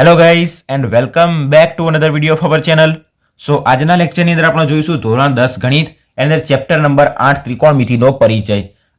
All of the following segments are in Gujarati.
Hello guys and welcome back to another video of our channel so આજના લેક્ચરની અંદર આપણે જોઈશું ધોરણ દસ ગણિત, એની અંદર ચેપ્ટર નંબર આઠ ત્રિકોણમિતિનો પરિચય.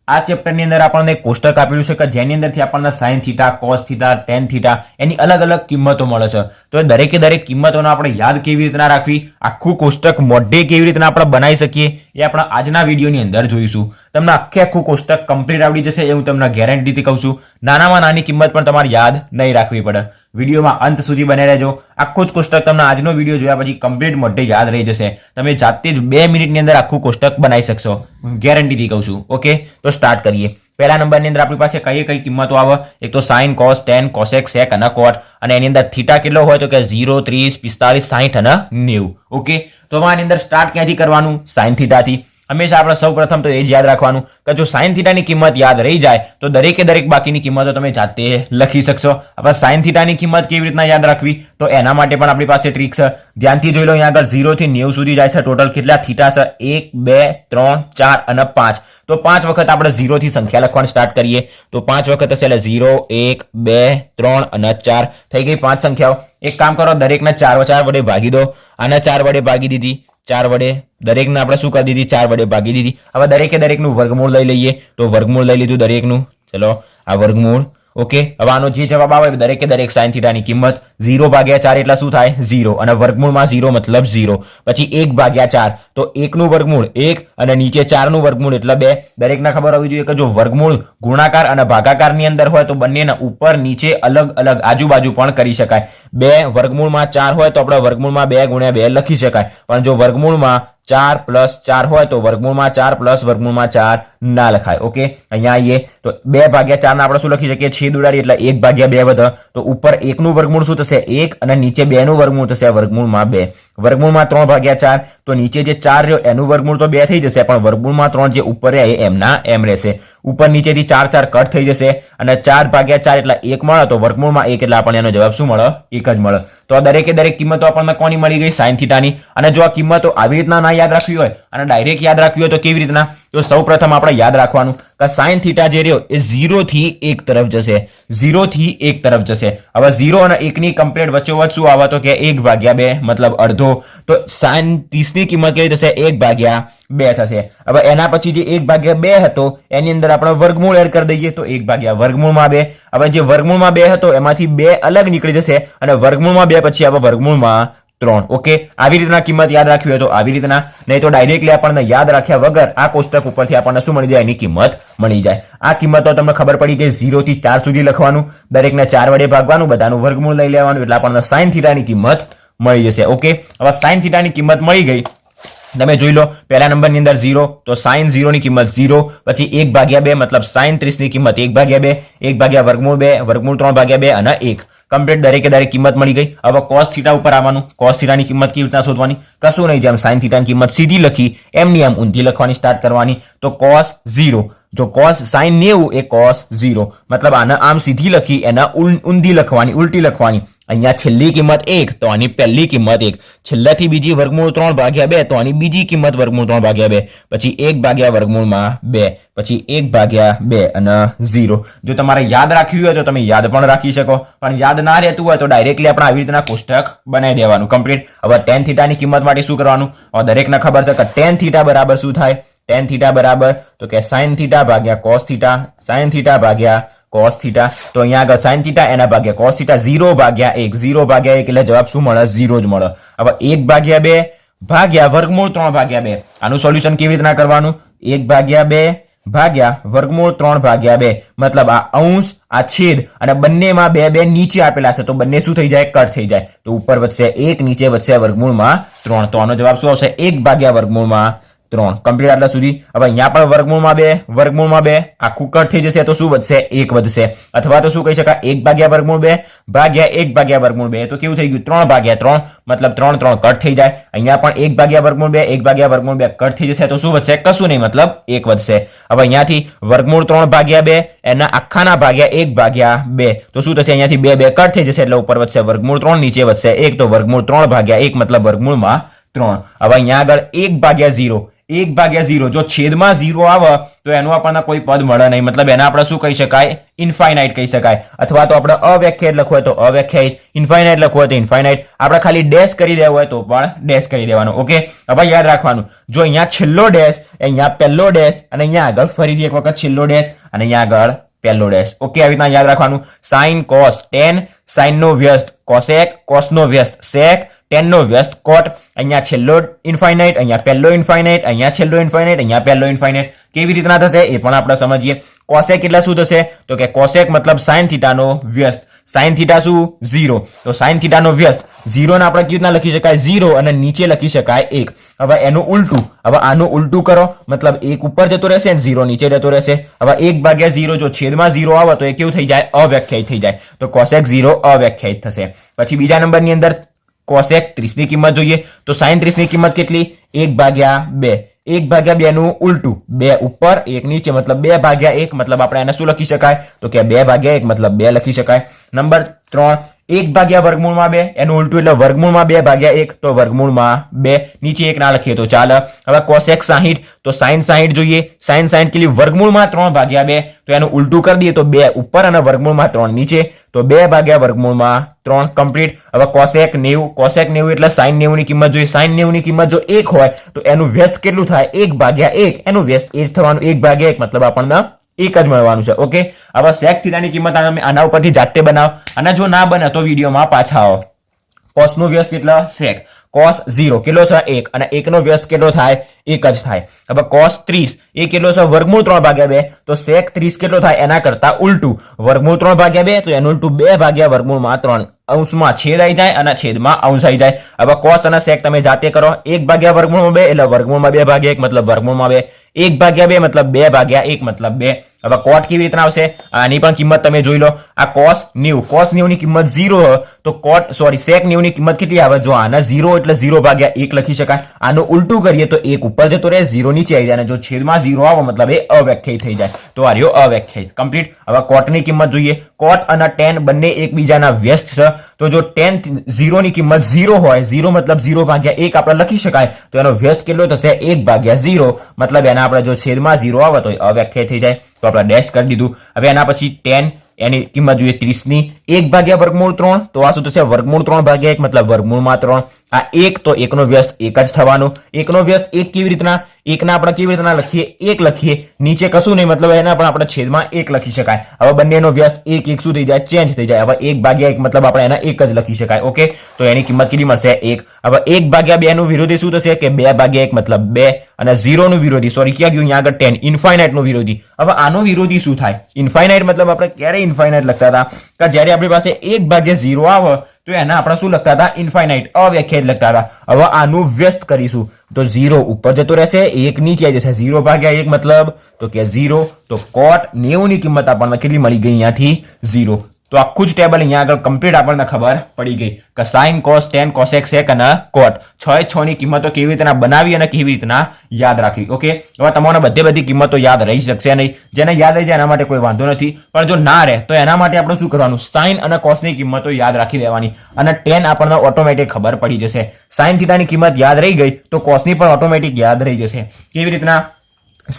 આ ચેપ્ટરની અંદર આપણને કોષ્ટક આપેલું છે કે જેની અંદરથી આપણને sine theta cos theta tan theta એની અલગ અલગ કિંમતો મળે છે. તો એ દરેકે દરેક કિંમતોને આપણે યાદ કેવી રીતના રાખવી, આખું કોષ્ટક મોઢે કેવી રીતના આપણે બનાવી શકીએ, એ આપણે આજના વિડીયોની અંદર જોઈશું. તમને આખે આખું કોષ્ટક કમ્પ્લીટ આવડી જશે એ હું તમને ગેરંટીથી કહું છું. નાનામાં નાની કિંમત પણ તમારે યાદ નહીં રાખવી પડે. વિડીયોમાં અંત સુધી બને રહેજો. આખું જ કોષ્ટક તમને આજનો વીડિયો જોયા પછી કમ્પ્લીટ મોઢે યાદ રહી જશે. તમે જાતે જ બે મિનિટની અંદર આખું કોષ્ટક બનાવી શકશો. ગેરંટીથી કહું છું. ઓકે તો સ્ટાર્ટ કરીએ. પહેલા નંબરની અંદર આપણી પાસે કઈ કઈ કિંમતો આવે? એક તો sine cos tan cosec sec અને કોટ અને એની અંદર થીટા કેટલો હોય તો કે ઝીરો ત્રીસ પિસ્તાલીસ સાહીઠ અને નેવું. ઓકે તો આની અંદર સ્ટાર્ટ ક્યાંથી કરવાનું? સાઇન થીટાથી હંમેશા આપણે સૌ પ્રથમ તો એ જ યાદ રાખવાનું કે જો સાઇન થીટાની કિંમત યાદ રહી જાય, તો દરેકે દરેક બાકીની કિંમતો તમે જાતે લખી શકશો. આપણે સાઇન થીટાની કિંમત કેવી રીતના યાદ રાખવી? તો એના માટે પણ આપણી પાસે ટ્રીક છે. ધ્યાનથી જોઈ લો, અહીંયા આગળ ઝીરોથી નેવું સુધી જાય છે. ટોટલ કેટલા? થીટા છે. એક, બે, ત્રણ, ચાર અને પાંચ. તો પાંચ વખત આપણે ઝીરોથી સંખ્યા લખવાનું સ્ટાર્ટ કરીએ. તો પાંચ વખત હશે એટલે ઝીરો એક, બે, ત્રણ અને ચાર. થઈ ગઈ પાંચ સંખ્યાઓ. એક કામ કરો, દરેકને ચાર ચાર વડે ભાગી દો. આને ચાર વડે ભાગી દીધી. ચાર વડે. દરેકને આપણે શું કરી દીધી? ચાર વડે ભાગી દીધી. હવે દરેકે દરેકનું વર્ગમૂળ લઈ લઈએ. તો વર્ગમૂળ લઈ લીધું દરેકનું. ચલો, આ વર્ગમૂળ ઓકે હવે આનો જે જવાબ આવે દરેકે દરેક સાઇન થીટાની કિંમત ઝીરો ભાગ્યા ચાર એટલે શું થાય? ઝીરો અને વર્ગમૂળમાં ઝીરો મતલબ ઝીરો પછી એક ભાગ્યા ચાર. તો એકનું વર્ગમૂળ એક અને નીચે ચારનું વર્ગમૂળ એટલે બે. દરેકને ખબર હોવી જોઈએ કે જો વર્ગમૂળ ગુણાકાર અને ભાગાકારની અંદર હોય તો બંનેના ઉપર નીચે અલગ અલગ આજુબાજુ પણ કરી શકાય. બે વર્ગમૂળમાં ચાર હોય તો આપણે વર્ગમૂળમાં બે ગુણ્યા બે લખી શકાય. પણ જો વર્ગમૂળમાં ચાર પ્લસ ચાર હોય તો વર્ગમૂળમાં ચાર પ્લસ વર્ગમૂળમાં ચાર ના લખાય. ઓકે? અહીંયા આવીએ તો બે ભાગ્યા ચાર આપણે શું લખી શકીએ? છેદ ઉડાડી એટલે એક ભાગ્યા બે વધે. તો ઉપર એકનું વર્ગમૂળ શું થશે? એક અને નીચે બે નું વર્ગમૂળ થશે વર્ગમૂળમાં બે. વર્ગમૂળમાં ત્રણ ભાગ્યા ચાર. તો નીચે જે ચાર રહ્યો, એનું વર્ગમૂળ તો બે થઈ જશે, પણ વર્ગમૂળમાં ત્રણ જે ઉપર રહે એમના એમ રહેશે. ઉપર નીચેથી ચાર ચાર કટ થઈ જશે અને ચાર ભાગ્યા ચાર એટલે એક મળે, તો વર્ગમૂળમાં એક એટલે આપણને એનો જવાબ શું મળે? એક જ મળે. તો દરેકે દરેક કિંમતો આપણને કોની મળી ગઈ? થીટાની અને જો આ કિંમતો આવી રીતના ના યાદ રાખવી હોય અને ડાયરેક્ટ યાદ રાખવી હોય તો કેવી રીતના? તો સૌપ્રથમ આપણે યાદ રાખવાનું કે સાઇન થીટા જે રહ્યો એ ઝીરોથી એક તરફ જશે. ઝીરોથી એક તરફ જશે. હવે ઝીરો અને એકની કમ્પ્લેટ વચ્ચોવચ્ચ શું આવે તો કે એક ભાગ્યા બે, મતલબ અડધો. તો સાઇન ત્રીસની કિંમત કેવી થશે? એક ભાગ્યા બે થશે. હવે એના પછી જે એક ભાગ્યા બે હતો, એની અંદર આપણે વર્ગમૂળ એડ કરી દઈએ તો એક ભાગ્યા વર્ગમૂળમાં બે. હવે જે વર્ગમૂળમાં બે હતો, એમાંથી બે અલગ નીકળી જશે અને વર્ગમૂળમાં બે પછી આપણે વર્ગમૂળમાં ત્રણ. ઓકે આવી રીતના કિંમત યાદ રાખવી હોય તો આવી રીતના. નહીં તો ડાયરેક્ટલી આપણને યાદ રાખ્યા વગર આ કોષ્ટક ઉપરથી આપણને શું મળી જાય? એની કિંમત મળી જાય. આ કિંમતો તમને ખબર પડી કે ઝીરો થી ચાર સુધી લખવાનું. દરેકને ચાર વડે ભાગવાનું, બધાનું વર્ગમૂળ લઈ લેવાનું એટલે આપણને સાઇન થીટાની કિંમત મળી જશે. ઓકે હવે સાઇન થીટાની કિંમત મળી ગઈ. તમે જોઈ લો, પહેલા નંબરની અંદર ઝીરો તો સાઇન ઝીરોની કિંમત ઝીરો પછી એક ભાગ્યા બે, મતલબ સાઇન ત્રીસની કિંમત એક ભાગ્યા બે, એક ભાગ્યા વર્ગમૂળ બે, વર્ગમૂળ ત્રણ ભાગ્યા બે અને એક. કમ્પ્લીટ દરેકે દરેક કિંમત મળી ગઈ. હવે કોસ થીટા ઉપર આવવાનું. કોસ થીટાની કિંમત કેવી રીતના શોધવાની? કશું નહીં. જેમ સાઇન થીટાની કિંમત સીધી લખી, એમની એમ ઊંધી લખવાની સ્ટાર્ટ કરવાની. તો કોસ ઝીરો જો કોસ સાઇન નેવું, એ કોસ ઝીરો મતલબ આને આમ સીધી લખી, એના ઊંધી લખવાની, ઉલટી લખવાની. અહીંયા છેલ્લી કિંમત એક, તો આની પહેલી કિંમત એક. છેલ્લાથી બીજી વર્ગમૂળ ત્રણ ભાગ્યા બે, તો આની બીજી કિંમત વર્ગમૂળ ત્રણ ભાગ્યા બે. પછી એક ભાગ્યા વર્ગમૂળમાં બે, પછી એક ભાગ્યા બે અને ઝીરો. જો તમારે યાદ રાખવી હોય તો તમે યાદ પણ રાખી શકો. પણ યાદ ના રહેતું હોય તો ડાયરેક્ટલી આપણે આવી રીતના કોષ્ટક બનાવી દેવાનું. કમ્પ્લીટ હવે ટેન થીટાની કિંમત માટે શું કરવાનું? હવે દરેકને ખબર છે કે ટેન થીટા બરાબર શું થાય? ટેન થીટા બરાબર તો કે સાઇન થીટા ભાગ્યા કોસ થીટા સાઇન થીટા ભાગ્યા કોસ થીટા તો અહીંયા આગળ સાઇન થીટા એના ભાગ્યા કોસ થીટા ઝીરો ભાગ્યા એક. ઝીરો ભાગ્યા એક એટલે જવાબ શું મળે? ઝીરો જ મળે. હવે એક ભાગ્યા બે ભાગ્યા વર્ગમૂળ ત્રણ ભાગ્યા બે. આનું સોલ્યુશન કેવી રીતના કરવાનું? એક ભાગ્યા બે ભાગ્યા વર્ગમૂળ ત્રણ ભાગ્યા બે. મતલબ આ અંશ, આ છેદ અને બંનેમાં બે બે નીચે આપેલા છે. તો બંને શું થઈ જાય? કટ થઈ જાય. તો ઉપર વધશે એક, નીચે વધશે વર્ગમૂળમાં ત્રણ. તો આનો જવાબ શું આવશે? એક ભાગ્યા વર્ગમૂળમાં ત્રણ. કમ્પ્લીટ આટલા સુધી. હવે અહીંયા પણ વર્ગમૂળમાં બે વર્ગમૂળમાં બે. આખું કટ થઈ જશે તો શું વધશે? એક વધશે. અથવા તો શું કહી શકાય? એક ભાગ્યા વર્ગમૂળ બે, ભાગ્યા એક ભાગ્યા વર્ગમૂળ બે. તો કેવું થઈ ગયું? ત્રણ ભાગ્યા ત્રણ. મતલબ ત્રણ ત્રણ કટ થઈ જાય. અહીંયા પણ એક ભાગ્યા વર્ગમૂળ બે, એક ભાગ્યા વર્ગમૂળ બે કટ થઈ જશે તો શું વધશે? કશું નહીં, મતલબ એક વધશે. હવે અહીંયાથી વર્ગમૂળ ત્રણ ભાગ્યા બે, એના આખાના ભાગ્યા એક ભાગ્યા બે. તો શું થશે? અહીંયાથી બે બે કટ થઈ જશે એટલે ઉપર વધશે વર્ગમૂળ ત્રણ, નીચે વધશે એક. તો વર્ગમૂળ ત્રણ ભાગ્યા એક, મતલબ વર્ગમૂળમાં ત્રણ. હવે અહીંયા આગળ એક ભાગ્યા ઝીરો. એક ભાગ્યા ઝીરો. જો છેદમાં ઝીરો આવે, તો એનું આપણને કોઈ પદ મળે નહીં. મતલબ એને આપણે શું કહી શકાય? ઇન્ફાઇનાઇટ કહી શકાય. અથવા તો આપણે અવ્યાખ્યાયિત લખવું હોય તો અવ્યાખ્યાયિત. ઇન્ફાઇનાઇટ લખવું હોય તો ઇન્ફાઇનાઇટ આપણે ખાલી ડેશ કરી દેવું હોય તો પણ ડેશ કરી દેવાનું. ઓકે હવે યાદ રાખવાનું. જો અહીંયા છેલ્લો ડેશ અહીંયા પહેલો ડેશ અને અહીંયા આગળ ફરીથી એક વખત છેલ્લો ડેશ અને અહીંયા આગળ પહેલો ડેશ ઓકે આવી રીતના યાદ રાખવાનું. સાઇન કોસ ટેન સાઇનનો વ્યસ્ત. કોસેક કોસનો વ્યસ્ત. સેક ટેનનો વ્યસ્ત કોટ, અહીંયા છેલ્લો ઇન્ફાઇનાઇટ અહીંયા પહેલો ઇન્ફાઇનાઇટ અહીંયા છેલ્લો ઇન્ફાઇનાઇટ અહીંયા પહેલો ઇન્ફાઇનાઇટ કેવી રીતના થશે એ પણ આપણે સમજીએ. કોસેક એટલે શું થશે? તો કે કોસેક મતલબ સાઇન થીટાનો વ્યસ્ત. સાઇન થીટા શું? ઝીરો તો સાઇન થીટાનો વ્યસ્ત. ઝીરોને આપણે કેવી રીતના લખી શકાય? ઝીરો અને નીચે લખી શકાય એક. હવે એનું ઉલટું. હવે આનું ઉલટું કરો. મતલબ એક ઉપર જતો રહેશે ઝીરો નીચે જતો રહેશે. હવે એક ભાગ્યા ઝીરો જો છેદમાં ઝીરો આવે તો એ કેવું થઈ જાય? અવ્યાખ્યાયિત થઈ જાય. તો કોસેક ઝીરો અવ્યાખ્યાયિત થશે. પછી બીજા નંબરની અંદર કોસેક ત્રીસની કિંમત જોઈએ તો સાઈન ત્રીસની કિંમત કેટલી? એક ભાગ્યા બે. એક ભાગ્યા બે નું ઉલટું. બે ઉપર, એક નીચે, મતલબ બે ભાગ્યા એક, મતલબ આપણે એને શું લખી શકાય? તો કે બે ભાગ્યા એક, મતલબ બે લખી શકાય. નંબર ત્રણ એક ભાગ્યા વર્ગમૂળમાં બે, એનું ઉલટું એટલે વર્ગમૂળમાં બે ભાગ્યા એક, તો વર્ગમૂળમાં બે. નીચે એક ના લખીએ તો ચાલે. હવે કોસેક સાહીઠ, તો સાઈન સાહીઠ જોઈએ. સાઈન સાહીઠ કેટલી? વર્ગમૂળમાં ત્રણ ભાગ્યા બે. તો એનું ઉલટું કરી દઈએ તો બે ઉપર અને વર્ગમૂળમાં ત્રણ નીચે. તો બે ભાગ્યા વર્ગમૂળમાં ત્રણ કમ્પ્લીટ હવે કોસેક નેવું. કોસેક નેવું એટલે સાઈન નેવુંની કિંમત જોઈએ. સાઈન નેવુંની કિંમત જો એક હોય, તો એનું વ્યસ્ત કેટલું થાય? એક ભાગ્યા એક. એનું વ્યસ્ત એ જ થવાનું. એક ભાગ્યા એક, મતલબ આપણને એક જ મળવાનું છે ઓકે હવે સેક થીટાની કિંમત તમે આના ઉપરથી જાતે બનાવો. અને જો ના બને તો વિડીયોમાં પાછા આવો. કોસનું વ્યસ્ત એટલે સેક કોસ ઝીરો કેટલો છે? એક. અને એકનો વ્યસ્ત કેટલો થાય? એક જ થાય. હવે કોસ ત્રીસ. એ કેટલો છે? વર્ગમૂળ ત્રણ ભાગ્યા બે. તો સેક ત્રીસ કેટલો થાય? એના કરતા ઉલટું. વર્ગમૂળ ત્રણ ભાગ્યા બે, તો એનું ઉલટું બે ભાગ્યા વર્ગમૂળમાં ત્રણ. અંશમાં છેદ આવી જાય અને છેદમાં અંશ આવી જાય. હવે કોસ અને સેક તમે જાતે કરો. એક ભાગ્યા વર્ગમૂળમાં બે, એટલે વર્ગમૂળમાં બે ભાગ્યા એક, મતલબ વર્ગમૂળમાં બે. એક ભાગ્યા બે મતલબ બે ભાગ્યા એક મતલબ બે. હવે કોટ કેવી રીતના આવશે? આની પણ કિંમત તમે જોઈ લો. આ કોસ નેવું. કોસ નેવું ની કિંમત ઝીરો તો કોટ સોરી સેક નેવું ની કિંમત કેટલી આવે? જો આના ઝીરો એટલે ઝીરો ભાગ્યા એક લખી શકાય. આનું ઉલટું કરીએ તો એક ઉપર જતો રહે ઝીરો નીચે આવી જાય. અને જો છેદમાં ઝીરો આવે, મતલબ એ અવ્યાખ્યાયિત થઈ જાય. તો આ રહ્યો અવ્યાખ્યાયિત. કમ્પ્લીટ હવે કોટની કિંમત જોઈએ. કોટ અને ટેન બંને એકબીજાના વ્યસ્ત છે. તો જો ટેન ઝીરો ની કિંમત ઝીરો હોય ઝીરો મતલબ ઝીરો ભાગ્યા એક આપણે લખી શકાય. તો એનો વ્યસ્ત કેટલો થશે? એક ભાગ્યા ઝીરો મતલબ એના આપણે જો છેદમાં ઝીરો આવે તો અવ્યાખ્યા થઈ જાય. તો આપણે ડેશ કરી દીધું. હવે એના પછી ટેન એની કિંમત જોઈએ ત્રીસની. એક ભાગ્યા વર્ગમૂળ ત્રણ. તો આ શું થશે? વર્ગમૂળ ત્રણ ભાગ્યા એક, મતલબ વર્ગમૂળમાં ત્રણ. આ એક તો એકનો વ્યસ્ત એક જ થવાનો. એકનો વ્યસ્ત એક કેવી રીતના? એકના આપણે કેવી રીતના લખીએ? એક લખીએ. નીચે કશું નહીં, મતલબ એના પણ આપણે છેદમાં એક લખી શકાય. હવે બંનેનો વ્યસ્ત એક એક શું થઈ જાય? ચેન્જ થઈ જાય. હવે એક ભાગ્યા એક મતલબ આપણે એના એક જ લખી શકાય. ઓકે? તો એની કિંમત કેટલી મળશે? એક. હવે એક ભાગ્યા બે નું વિરોધી શું થશે? કે બે ભાગ્યા એક મતલબ બે અને ઝીરો વિરોધી. સોરી ક્યાં ગયું? અહીંયા આગળ ટેન ઇન્ફાઇનાઇટ વિરોધી. હવે આનો વિરોધી શું થાય? ઇન્ફાઇનાઇટ મતલબ આપણે ક્યારે ઇન્ફાઇનાઇટ લખતા હતા? કે જ્યારે આપણી પાસે એક ભાગ્યા ઝીરો આવે તો એના આપણે શું લખતા હતા? ઇન્ફાઇનાઇટ અવ્યાખ્યાયિત લખતા હતા. હવે આનું વ્યસ્ત કરીશું. તો ઝીરો ઉપર જતો રહેશે, એક નીચે જશે. ઝીરો ભાગ્યા એક મતલબ તો કે ઝીરો તો કોટ નેવું ની કિંમત આપણને કેટલી મળી ગઈ અહીંયાથી? ઝીરો તો આખું જ ટેબલ અહીંયા આગળ કમ્પ્લીટ આપણને ખબર પડી ગઈ કે sine cos tan cosec sec અને કોટ છ એ છ ની કિંમતો કેવી રીતના બનાવી અને કેવી રીતના યાદ રાખવી ઓકે હવે તમારે બધી બધી કિંમતો યાદ રહી શકશે નહીં. જેને યાદ રહી જાય એના માટે કોઈ વાંધો નથી, પણ જો ના રહે, તો એના માટે આપણે શું કરવાનું? સાઇન અને કોસની કિંમતો યાદ રાખી દેવાની અને ટેન આપણને ઓટોમેટિક ખબર પડી જશે. સાઇન થીટાની કિંમત યાદ રહી ગઈ, તો કોસની પણ ઓટોમેટિક યાદ રહી જશે. કેવી રીતના?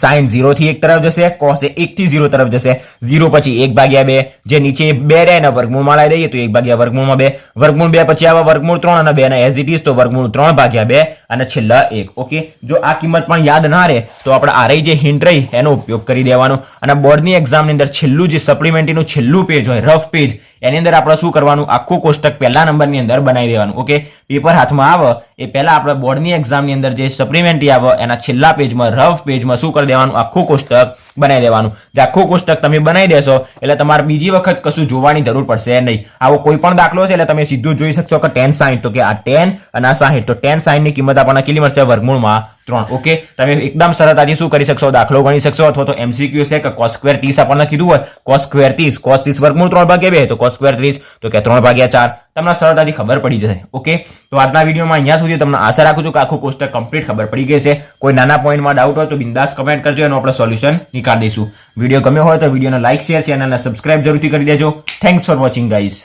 સાઇનથી એક તરફ જશે કોસ એકથી ઝીરો તરફ જશે. ઝીરો પછી એક ભાગ્યા બે, જે નીચે બે રહે એના વર્ગમૂળમાં લાવી દઈએ તો એક ભાગ્યા વર્ગમૂળમાં બે. વર્ગમૂળ બે પછી આવા વર્ગમૂળ ત્રણ અને બે એઝ ઇટ ઇઝ તો વર્ગમૂળ ત્રણ ભાગ્યા બે અને છેલ્લા એક. ઓકે જો આ કિંમત પણ યાદ ના રહે, તો આપણે આ રહી જે હિન્ટ રહી, એનો ઉપયોગ કરી દેવાનો. અને બોર્ડની એક્ઝામની અંદર છેલ્લું જે સપ્લિમેન્ટરીનું છેલ્લું પેજ હોય રફ પેજ એની અંદર આપણે શું કરવાનું? આખું કોષ્ટક પહેલા નંબરની અંદર બનાવી દેવાનું. ઓકે પેપર હાથમાં આવે, એ પહેલા આપણે બોર્ડની એક્ઝામની અંદર જે સપ્લિમેન્ટરી આવે, એના છેલ્લા પેજમાં રફ પેજમાં શું કરી દેવાનું? આખું કોષ્ટક બનાવી દેવાનું. જે આખું કોષ્ટક તમે બનાવી દેશો, એટલે તમારે બીજી વખત કશું જોવાની જરૂર પડશે નહીં. આવો કોઈ પણ દાખલો છે, એટલે તમે સીધું જોઈ શકશો કે ટેન સાઈઠ તો કે આ ટેન અને આ સાહીઠ તો ટેન સાઈઠ કિંમત આપણને કેટલી મળશે? વર્ગમૂળમાં ત્રણ. ઓકે? તમે એકદમ સરળતાથી શું કરી શકશો? દાખલો ગણી શકશો, અથવા તો એમસીક્યુ છે કે કોસ સ્ક્વેર ત્રીસ આપણને કીધું હોય. કોસ સ્ક્વેર ત્રીસ કોસ ત્રીસ વર્ગમૂળ ત્રણ ભાગ્યા બે. તો કોસ સ્ક્વેર ત્રીસ તો કે ત્રણ ભાગ્યા ચાર. તમને સરળતાથી ખબર પડી જશે ઓકે તો આજના વિડીયોમાં અહીંયા સુધી તમને આશા રાખું છું કે આખું કોષ્ટક કમ્પ્લીટ ખબર પડી ગઈ છે કોઈ નાના પોઈન્ટમાં ડાઉટ હોય તો બિંદાસ કમેન્ટ કરજો એનું આપણે સોલ્યુશન નીકાળી દઈશું. વીડિયો ગમ્યો હોય તો વિડીયોને લાઇક શેર ચેનલને સબસ્ક્રાઇબ જરૂરથી કરી દેજો. Thanks for watching guys